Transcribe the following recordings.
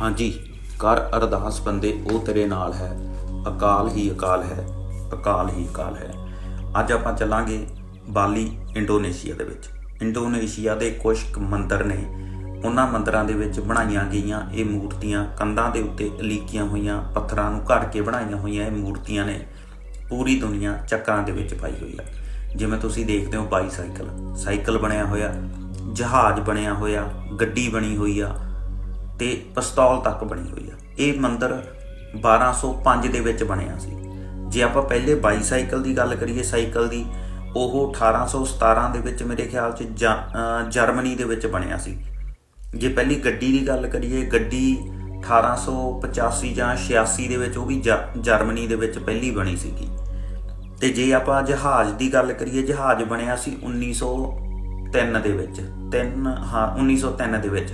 ਹਾਂਜੀ, ਕਰ ਅਰਦਾਸ ਬੰਦੇ, ਉਹ ਤੇਰੇ ਨਾਲ ਹੈ। ਅਕਾਲ ਹੀ ਅਕਾਲ ਹੈ, ਅਕਾਲ ਹੀ ਅਕਾਲ ਹੈ। ਅੱਜ ਆਪਾਂ ਚੱਲਾਂਗੇ ਬਾਲੀ ਇੰਡੋਨੇਸ਼ੀਆ ਦੇ ਵਿੱਚ। ਇੰਡੋਨੇਸ਼ੀਆ ਦੇ ਕੁਝ ਕੁ ਮੰਦਿਰ ਨੇ। ਉਹਨਾਂ ਮੰਦਰਾਂ ਦੇ ਵਿੱਚ ਬਣਾਈਆਂ ਗਈਆਂ ਇਹ ਮੂਰਤੀਆਂ ਕੰਧਾਂ ਦੇ ਉੱਤੇ ਅਲੀਕੀਆਂ ਹੋਈਆਂ, ਪੱਥਰਾਂ ਨੂੰ ਘੜ ਕੇ ਬਣਾਈਆਂ ਹੋਈਆਂ ਇਹ ਮੂਰਤੀਆਂ ਨੇ। ਪੂਰੀ ਦੁਨੀਆ ਚੱਕਰਾਂ ਦੇ ਵਿੱਚ ਪਾਈ ਹੋਈ ਆ। ਜਿਵੇਂ ਤੁਸੀਂ ਦੇਖਦੇ ਹੋ ਬਾਈਸਾਈਕਲ। ਸਾਈਕਲ ਬਣਿਆ ਹੋਇਆ, ਜਹਾਜ਼ ਬਣਿਆ ਹੋਇਆ, ਗੱਡੀ ਬਣੀ ਹੋਈ ਆ। ਤੇ ਪਿਸਤੌਲ ਤੱਕ ਬਣੀ ਹੋਈ ਆ। ਇਹ ਮੰਦਿਰ 1205 ਦੇ ਵਿੱਚ ਬਣਿਆ ਸੀ। ਜੇ ਆਪਾਂ ਪਹਿਲੇ ਬਾਈਸਾਈਕਲ ਦੀ ਗੱਲ ਕਰੀਏ, ਸਾਈਕਲ ਦੀ, ਉਹ 1817 ਦੇ ਵਿੱਚ ਮੇਰੇ ਖਿਆਲ 'ਚ ਜਾ- ਜਰਮਨੀ ਦੇ ਵਿੱਚ ਬਣਿਆ ਸੀ। ਜੇ ਪਹਿਲੀ ਗੱਡੀ ਦੀ ਗੱਲ ਕਰੀਏ, ਗੱਡੀ 1885 ਜਾਂ 86 ਦੇ ਵਿੱਚ, ਉਹ ਵੀ ਜ- ਜਰਮਨੀ ਦੇ ਵਿੱਚ ਪਹਿਲੀ ਬਣੀ ਸੀਗੀ। ਤੇ ਜੇ ਆਪਾਂ ਜਹਾਜ਼ ਦੀ ਗੱਲ ਕਰੀਏ, ਜਹਾਜ਼ ਬਣਿਆ ਸੀ 1903 ਦੇ ਵਿੱਚ। 3 ਹਾਂ 1903 ਦੇ ਵਿੱਚ।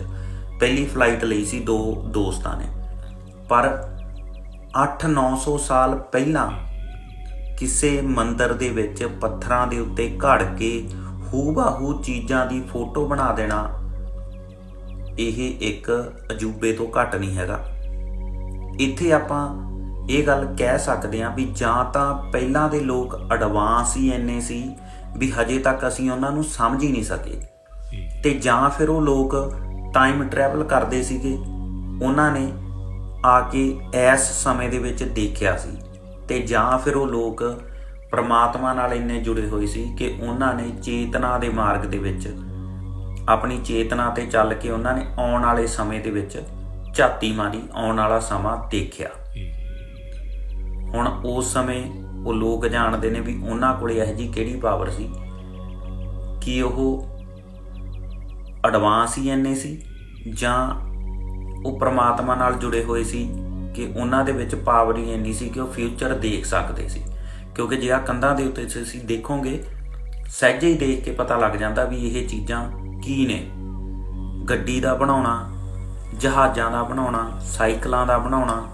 ਪਹਿਲੀ ਫਲਾਈਟ ਲਈ ਸੀ ਦੋ ਦੋਸਤਾਂ ਨੇ। ਪਰ 8-900 ਸਾਲ ਪਹਿਲਾਂ ਕਿਸੇ ਮੰਦਿਰ ਦੇ ਵਿੱਚ ਪੱਥਰਾਂ ਦੇ ਉੱਤੇ ਘੜ ਕੇ ਹੂਬਹੂ ਚੀਜ਼ਾਂ ਦੀ ਫੋਟੋ ਬਣਾ ਦੇਣਾ ਇਹ ਇੱਕ ਅਜੂਬੇ ਤੋਂ ਘੱਟ ਨਹੀਂ ਹੈਗਾ। ਇੱਥੇ ਆਪਾਂ ਇਹ ਗੱਲ ਕਹਿ ਸਕਦੇ ਹਾਂ ਵੀ ਜਾਂ ਤਾਂ ਪਹਿਲਾਂ ਦੇ ਲੋਕ ਐਡਵਾਂਸ ਹੀ ਇੰਨੇ ਸੀ ਵੀ ਹਜੇ ਤੱਕ ਅਸੀਂ ਉਹਨਾਂ ਨੂੰ ਸਮਝ ਹੀ ਨਹੀਂ ਸਕੇ ਤੇ ਜਾਂ ਫਿਰ ਉਹ ਲੋਕ ਟਾਈਮ ਟਰੈਵਲ ਕਰਦੇ ਸੀਗੇ, ਉਹਨਾਂ ਨੇ ਆ ਕੇ ਇਸ ਸਮੇਂ ਦੇ ਵਿੱਚ ਦੇਖਿਆ ਸੀ ਤੇ ਜਾਂ ਫਿਰ ਉਹ ਲੋਕ ਪ੍ਰਮਾਤਮਾ ਨਾਲ ਇੰਨੇ ਜੁੜੇ ਹੋਏ ਸੀ ਕਿ ਉਹਨਾਂ ਨੇ ਚੇਤਨਾ ਦੇ ਮਾਰਗ ਦੇ ਵਿੱਚ ਆਪਣੀ ਚੇਤਨਾ ਤੇ ਚੱਲ ਕੇ ਉਹਨਾਂ ਨੇ ਆਉਣ ਵਾਲੇ ਸਮੇਂ ਦੇ ਵਿੱਚ ਝਾਤੀ ਮਾਰੀ, ਆਉਣ ਵਾਲਾ ਸਮਾਂ ਦੇਖਿਆ। ਹੁਣ ਉਸ ਸਮੇਂ ਉਹ ਲੋਕ ਜਾਣਦੇ ਨੇ ਵੀ ਉਹਨਾਂ ਕੋਲੇ ਇਹੋ ਜੀ ਕਿਹੜੀ ਪਾਵਰ ਸੀ ਕਿ ਉਹ ਐਡਵਾਂਸ ਹੀ ਇੰਨੇ ਸੀ ਜਾਂ ਉਹ ਪ੍ਰਮਾਤਮਾ ਨਾਲ ਜੁੜੇ ਹੋਏ ਸੀ ਕਿ ਉਹਨਾਂ ਦੇ ਵਿੱਚ ਪਾਵਰ ਹੀ ਇੰਨੀ ਸੀ ਕਿ ਉਹ ਫਿਊਚਰ ਦੇਖ ਸਕਦੇ ਸੀ। ਕਿਉਂਕਿ ਜੇ ਆ ਕੰਧਾਂ ਦੇ ਉੱਤੇ ਤੁਸੀਂ ਦੇਖੋਗੇ, ਸਹਿਜੇ ਹੀ ਦੇਖ ਕੇ ਪਤਾ ਲੱਗ ਜਾਂਦਾ ਵੀ ਇਹ ਚੀਜ਼ਾਂ ਕੀ ਨੇ। ਗੱਡੀ ਦਾ ਬਣਾਉਣਾ, ਜਹਾਜ਼ਾਂ ਦਾ ਬਣਾਉਣਾ, ਸਾਈਕਲਾਂ ਦਾ ਬਣਾਉਣਾ,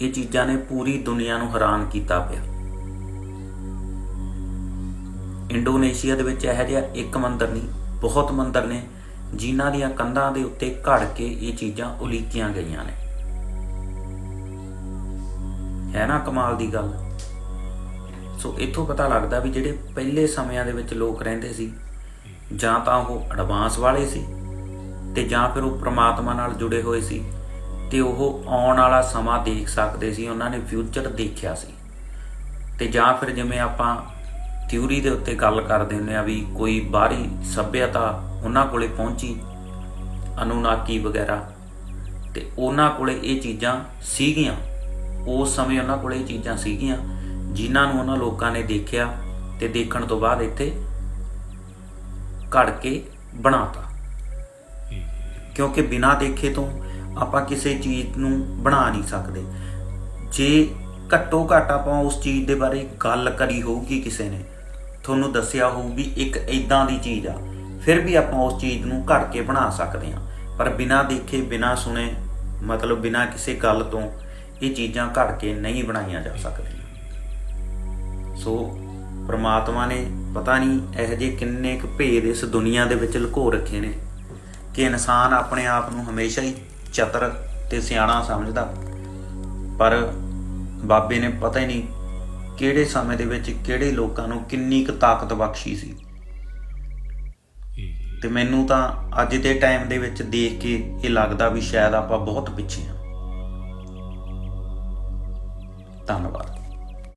ਇਹ ਚੀਜ਼ਾਂ ਨੇ ਪੂਰੀ ਦੁਨੀਆ ਨੂੰ ਹੈਰਾਨ ਕੀਤਾ ਪਿਆ। ਇੰਡੋਨੇਸ਼ੀਆ ਦੇ ਵਿੱਚ ਇਹੋ ਜਿਹਾ ਇੱਕ ਮੰਦਿਰ ਨਹੀਂ ਬਹੁਤ ਮੰਦਰ ਨੇ, ਜਿਨ੍ਹਾਂ ਦੀਆਂ ਕੰਧਾਂ ਦੇ ਉੱਤੇ ਘੜ ਕੇ ਇਹ ਚੀਜ਼ਾਂ ਉਲੀਕੀਆਂ ਗਈਆਂ ਨੇ। ਹੈ ਨਾ ਕਮਾਲ ਦੀ ਗੱਲ? ਸੋ ਇੱਥੋਂ ਪਤਾ ਲੱਗਦਾ ਵੀ ਜਿਹੜੇ ਪਹਿਲੇ ਸਮਿਆਂ ਦੇ ਵਿੱਚ ਲੋਕ ਰਹਿੰਦੇ ਸੀ, ਜਾਂ ਤਾਂ ਉਹ ਐਡਵਾਂਸ ਵਾਲੇ ਸੀ, ਤੇ ਜਾਂ ਫਿਰ ਉਹ ਪ੍ਰਮਾਤਮਾ ਨਾਲ ਜੁੜੇ ਹੋਏ ਸੀ, ਤੇ ਉਹ ਆਉਣ ਵਾਲਾ ਸਮਾਂ ਦੇਖ ਸਕਦੇ ਸੀ, ਉਹਨਾਂ ਨੇ ਫਿਊਚਰ ਦੇਖਿਆ ਸੀ। ਤੇ ਜਾਂ ਫਿਰ ਜਿਵੇਂ ਆਪਾਂ ਥਿਊਰੀ ਦੇ ਉੱਤੇ ਗੱਲ ਕਰਦੇ ਹੁੰਦੇ ਆ ਵੀ ਕੋਈ ਬਾਹਰੀ ਸੱਭਿਅਤਾ ਉਹਨਾਂ ਕੋਲੇ ਪਹੁੰਚੀ, ਅਨੂਨਾਕੀ ਵਗੈਰਾ, ਤੇ ਉਹਨਾਂ ਕੋਲੇ ਇਹ ਚੀਜ਼ਾਂ ਸੀਗੀਆਂ। ਉਸ ਸਮੇਂ ਉਹਨਾਂ ਕੋਲੇ ਇਹ ਚੀਜ਼ਾਂ ਸੀਗੀਆਂ ਜਿਨ੍ਹਾਂ ਨੂੰ ਉਹਨਾਂ ਲੋਕਾਂ ਨੇ ਦੇਖਿਆ ਤੇ ਦੇਖਣ ਤੋਂ ਬਾਅਦ ਇੱਥੇ ਘੜ ਕੇ ਬਣਾਤਾ। ਕਿਉਂਕਿ ਬਿਨਾਂ ਦੇਖੇ ਤੋਂ ਆਪਾਂ ਕਿਸੇ ਚੀਜ਼ ਨੂੰ ਬਣਾ ਨਹੀਂ ਸਕਦੇ। ਜੇ ਘੱਟੋ ਘੱਟ ਆਪਾਂ ਉਸ ਚੀਜ਼ ਦੇ ਬਾਰੇ ਗੱਲ ਕਰੀ ਹੋਊਗੀ ਕਿਸੇ ਨੇ ਤੁਹਾਨੂੰ ਦੱਸਿਆ ਹੋਊ ਵੀ ਇੱਕ ਇਦਾਂ ਦੀ ਚੀਜ਼ ਆ। ਫਿਰ ਵੀ ਆਪਾਂ ਉਸ ਚੀਜ਼ ਨੂੰ ਘੜ ਕੇ ਬਣਾ ਸਕਦੇ ਹਾਂ। ਪਰ ਬਿਨਾਂ ਦੇਖੇ, ਬਿਨਾਂ ਸੁਣੇ, ਮਤਲਬ ਬਿਨਾਂ ਕਿਸੇ ਗੱਲ ਤੋਂ ਇਹ ਚੀਜ਼ਾਂ ਘੜ ਕੇ ਨਹੀਂ ਬਣਾਈਆਂ ਜਾ ਸਕਦੀਆਂ। ਸੋ ਪ੍ਰਮਾਤਮਾ ਨੇ ਪਤਾ ਨਹੀਂ ਇਹੋ ਜਿਹੇ ਕਿੰਨੇ ਕੁ ਭੇਦ ਇਸ ਦੁਨੀਆ ਦੇ ਵਿੱਚ ਲੁਕੋ ਰੱਖੇ ਨੇ ਕਿ ਇਨਸਾਨ ਆਪਣੇ ਆਪ ਨੂੰ ਹਮੇਸ਼ਾ ਹੀ ਚਤਰ ਤੇ ਸਿਆਣਾ ਸਮਝਦਾ। ਪਰ ਬਾਬੇ ਨੇ ਪਤਾ ਹੀ ਨਹੀਂ ਕਿਹੜੇ ਸਮੇਂ ਦੇ ਵਿੱਚ ਕਿਹੜੇ ਲੋਕਾਂ ਨੂੰ ਕਿੰਨੀ ਕੁ ਤਾਕਤ ਬਖਸ਼ੀ ਸੀ? ਤੇ ਮੈਨੂੰ ਤਾਂ ਅੱਜ ਦੇ ਟਾਈਮ ਦੇ ਵਿੱਚ ਦੇਖ ਕੇ ਇਹ ਲੱਗਦਾ ਵੀ ਸ਼ਾਇਦ ਆਪਾਂ ਬਹੁਤ ਪਿੱਛੇ ਹਾਂ। ਧੰਨਵਾਦ।